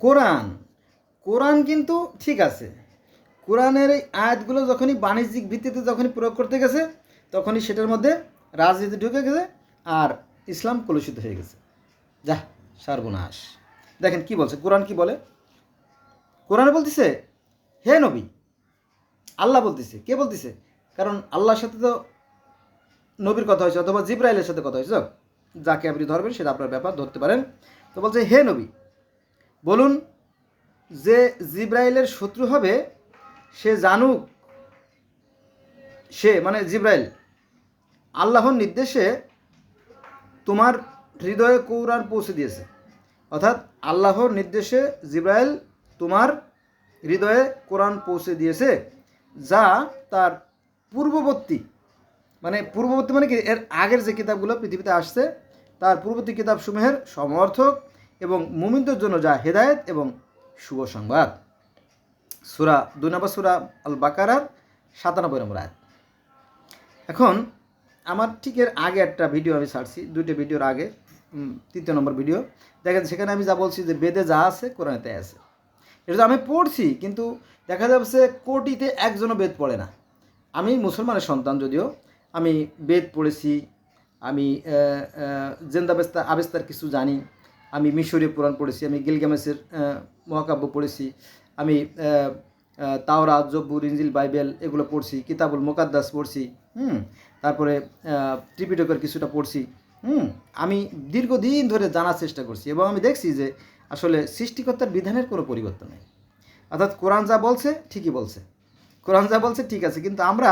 কোরআন কোরআন কিন্তু ঠিক আছে। কোরআনের এই আয়াতগুলো যখনই বাণিজ্যিক ভিত্তিতে যখনই প্রয়োগ করতে গেছে, তখনই সেটার মধ্যে রাজনীতি ঢুকে গেছে আর ইসলাম কলুষিত হয়ে গেছে। যা সর্বনাশ। দেখেন কি বলছে, কোরআন কি বলে? কোরআনে বলতেছে, হে নবী, আল্লাহ বলতেছে। কে বলতেছে? কারণ আল্লাহর সাথে তো নবীর কথা হয়েছে, অথবা জিব্রাইলের সাথে কথা হয়েছে। যাকে আপনি ধরবেন, সেটা আপনার ব্যাপার, ধরতে পারেন। তো বলছে, হে নবী বলুন, যে জিব্রাইলের শত্রু হবে, সে জানুক, সে মানে জিব্রাইল, আল্লাহর নির্দেশে তোমার হৃদয়ে কোরআন পৌঁছে দিয়েছে। অর্থাৎ আল্লাহর নির্দেশে জিব্রাইল তোমার হৃদয়ে কোরআন পৌঁছে দিয়েছে, যা তার পূর্ববর্তী মানে পূর্ববর্তী মানে কি? এর আগের যে কিতাবগুলো পৃথিবীতে আসছে, তার পূর্ববর্তী কিতাবসমূহের সমর্থক এবং মুমিনদের জন্য যা হেদায়েত এবং শুভ সংবাদ। সুরা দুই নম্বর সুরা আল বাকারার সাতানব্বই নম্বর আয়াত। এখন, আমার ঠিক এর আগে একটা ভিডিও আমি ছাড়ছি, দুইটা ভিডিওর আগে তৃতীয় নম্বর ভিডিও। দেখেন, সেখানে আমি যা বলছি যে বেদে যা আছে, কোরআনে তাই আছে। এটা আমি পড়ছি, কিন্তু দেখা যাচ্ছে কোটিতে একজনও বেদ পড়ে না। আমি মুসলমানের সন্তান যদিও, আমি বেদ পড়েছি, আমি জেন্দাবেস্তা, আবেস্তার কিছু জানি আমি মিশরীয় পুরাণ পড়েছি, আমি গিলগামেসের মহাকাব্য পড়েছি, আমি তাওরা জব্বুর ইঞ্জিল বাইবেল এগুলো পড়ছি, কিতাবুল মোকাদ্দাস পড়ছি, হুম, তারপরে ত্রিপিটকের কিছুটা পড়ছি, হুম, আমি দীর্ঘদিন ধরে জানার চেষ্টা করছি এবং আমি দেখছি যে আসলে সৃষ্টিকর্তার বিধানের কোনো পরিবর্তন নেই। অর্থাৎ কোরআন যা বলছে, ঠিকই বলছে। কোরআন যা বলছে, ঠিক আছে, কিন্তু আমরা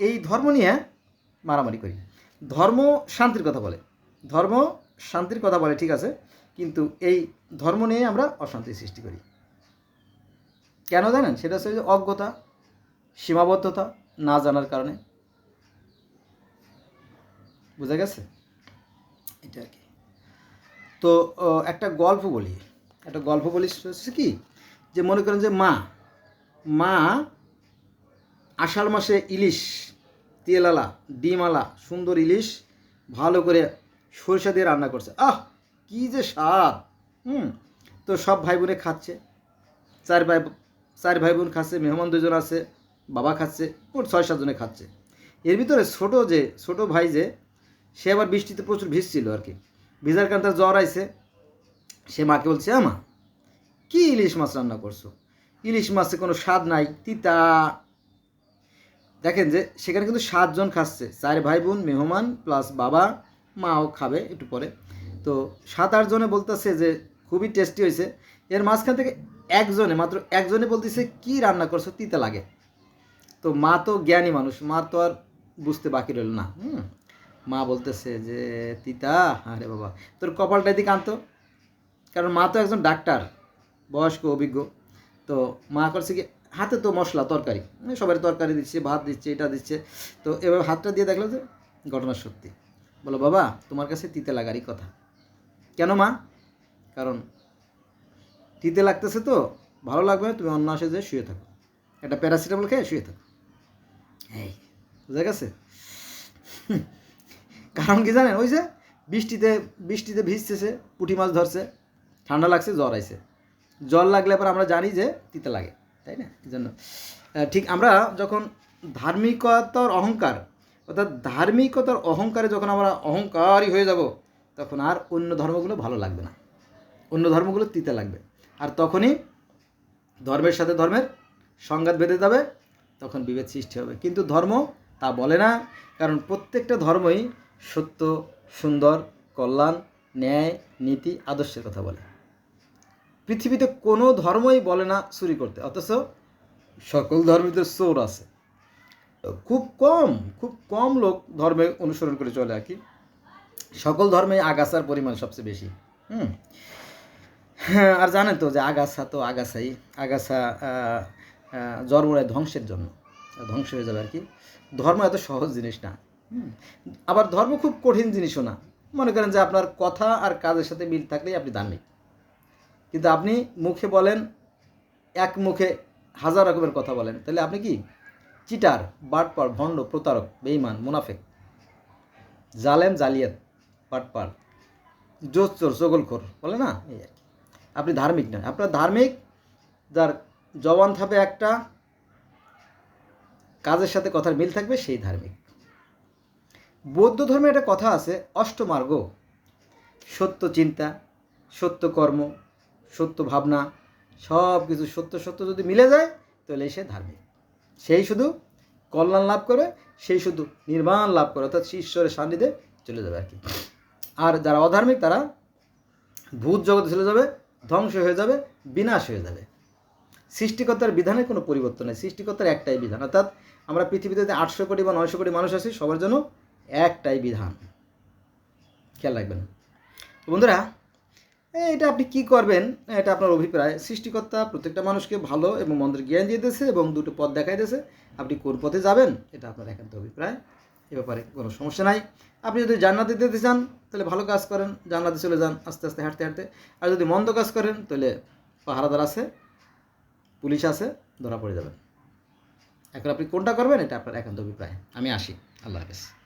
এই ধর্ম নিয়ে মারামারি করি। ধর্ম শান্তির কথা বলে। ধর্ম শান্তির কথা বলে, ঠিক আছে কিন্তু এই ধর্ম নিয়ে আমরা অশান্তি সৃষ্টি করি। কেন জানেন? সেটা হচ্ছে অজ্ঞতা, সীমাবদ্ধতা না জানার কারণে। বোঝা গেছে? এটা আর কি। তো একটা গল্প বলি। একটা গল্প বলি হচ্ছে কি? যে মনে করেন যে মা মা আষাঢ় মাসে ইলিশ তেলালা ডিমালা সুন্দর ইলিশ ভালো করে সরিষা দিয়ে রান্না করছে। আহ! কি যে স্বাদ, হুম? তো সব ভাই বোনে খাচ্ছে। চার ভাই চার ভাই বোন খাচ্ছে, মেহমান দুজন আছে, বাবা খাচ্ছে ওর ছয় সাতজনে খাচ্ছে। এর ভিতরে ছোট যে, ছোট ভাই যে, সে আবার বৃষ্টিতে প্রচুর ভিজছিল আর কি। ভিজার কারণে তার জ্বর আইছে। সে মাকে বলছে, আমা, কি ইলিশ মাছ রান্না করছ? ইলিশ মাছে কোনো স্বাদ নাই, তিতা। দেখেন যে, সেখানে কিন্তু সাতজন খাচ্ছে। চার ভাই বোন মেহমান প্লাস বাবা, মাও খাবে একটু পরে। তো সাত আটজনে বলতেছে যে খুবই টেস্টি হয়েছে। এর মাঝখান থেকে একজনে, মাত্র একজনে বলতেছে, কি রান্না করছ? তিতা লাগে। তো মা তো জ্ঞানী মানুষ, মা তো আর বুঝতে বাকি রইল না। হুম? মা বলতেছে যে, তিতা? আরে বাবা, তোর কপালটা এদিকে আনতো কারণ মা তো একজন ডাক্তার, বয়স্ক, অভিজ্ঞ। তো মা করছে কি, হাতে তো মশলা, তরকারি। সবাই তরকারি দিচ্ছে, ভাত দিচ্ছে, এটা দিচ্ছে। তো এবার হাতটা দিয়ে দেখল যে ঘটনা সত্যি। বলো বাবা, তোমার কাছে তিতে লাগারই কথা। কেন মা? কারণ তিতে লাগতেছে তো ভালো লাগবে না, তুমি অন্য আসে যে শুয়ে থাকো। একটা প্যারাসিটামল খেয়ে শুয়ে থাকো। এই বুঝা গেছে? কারণ কি জানেন ওই যে বৃষ্টিতে বৃষ্টিতে ভিজতেছে পুঁটি মাছ ধরছে ঠান্ডা লাগছে জ্বর আইছে। জ্বর লাগলে পর আমরা জানি যে তিতে লাগে তাই না? এই জন্য ঠিক আমরা যখন ধার্মিকতার অহংকার অর্থাৎ ধার্মিকতার অহংকারে যখন আমরা অহংকারী হয়ে যাব তখন আর অন্য ধর্মগুলো ভালো লাগবে না। অন্য ধর্মগুলো তিতে লাগবে। আর তখনই ধর্মের সাথে ধর্মের সংঘাত বেঁধে যাবে, তখন বিভেদ সৃষ্টি হবে। কিন্তু ধর্ম তা বলে না, কারণ প্রত্যেকটা ধর্মই সত্য, সুন্দর, কল্যাণ, ন্যায়, নীতি, আদর্শের কথা বলে। পৃথিবীতে কোনো ধর্মই বলে না চুরি করতে, অথচ সকল ধর্মীতে চোর আছে। খুব কম খুব কম লোক ধর্মে অনুসরণ করে চলে আর কি। সকল ধর্মে আগাছার পরিমাণ সবচেয়ে বেশি। হুম। হ্যাঁ, আর জানেন তো যে আগাছা তো আগাছাই। আগাছা জন্মরায় ধ্বংসের জন্য। ধ্বংস হয়ে যাবে আর কি। ধর্ম এত সহজ জিনিস না। আবার ধর্ম খুব কঠিন জিনিসও না। মনে করেন যে আপনার কথা আর কাজের সাথে মিল থাকলেই আপনি ধার্মিক কিন্তু আপনি মুখে বলেন এক মুখে হাজার রকমের কথা বলেন তাহলে আপনি কি? চিটার বাটপার ভণ্ড প্রতারক বেইমান মুনাফেক। জালেম জালিয়াত। বাটপার জোর চোর চগলখোর বলে না? এই আর কি। আপনি ধার্মিক নয় আপনার ধার্মিক যার জবান থাকবে একটা কাজের সাথে কথার মিল থাকবে সেই ধার্মিক। বৌদ্ধ ধর্মে একটা কথা আছে অষ্টমার্গ সত্য চিন্তা সত্য কর্ম সত্য ভাবনা সব কিছু সত্য সত্য যদি মিলে যায় তাহলে সে ধার্মিক। সেই শুধু কল্যাণ লাভ করে সেই শুধু নির্মাণ লাভ করে অর্থাৎ ঈশ্বরের সান্নিধ্যে চলে যাবে আর কি। আর যারা অধার্মিক, তারা ভূত জগতে চলে যাবে, ধ্বংস হয়ে যাবে, বিনাশ হয়ে যাবে। সৃষ্টিকর্তার বিধানে কোনো পরিবর্তন নেই। সৃষ্টিকর্তার একটাই বিধান, অর্থাৎ আমরা পৃথিবীতে যে আটশো কোটি বা নয়শো কোটি মানুষ আছি, সবার জন্য একটাই বিধান। খেয়াল রাখবেন। বন্ধুরা এটা আপনি কি করবেন? এটা আপনার অভিপ্রায়। সৃষ্টিকর্তা প্রত্যেকটা মানুষকে ভালো এবং মন্দের জ্ঞান দিয়ে দিয়েছে এবং দুটো পথ দেখাই দিয়েছে আপনি কোন পথে যাবেন? এটা আপনার একান্ত অভিপ্রায়। এ ব্যাপারে কোনো সমস্যা নাই। আপনি যদি জান্নাতে দিতে চান, তাহলে ভালো কাজ করেন, জান্নাতে চলে যান, আস্তে আস্তে হাঁটতে হাঁটতে। আর যদি মন্দ কাজ করেন, তাহলে পাহারাদার আছে, পুলিশ আছে, ধরা পড়ে যাবেন। এখন আপনি কোনটা করবেন, এটা আপনার একান্ত অভিপ্রায়। আমি আসি। আল্লাহ হাফেজ।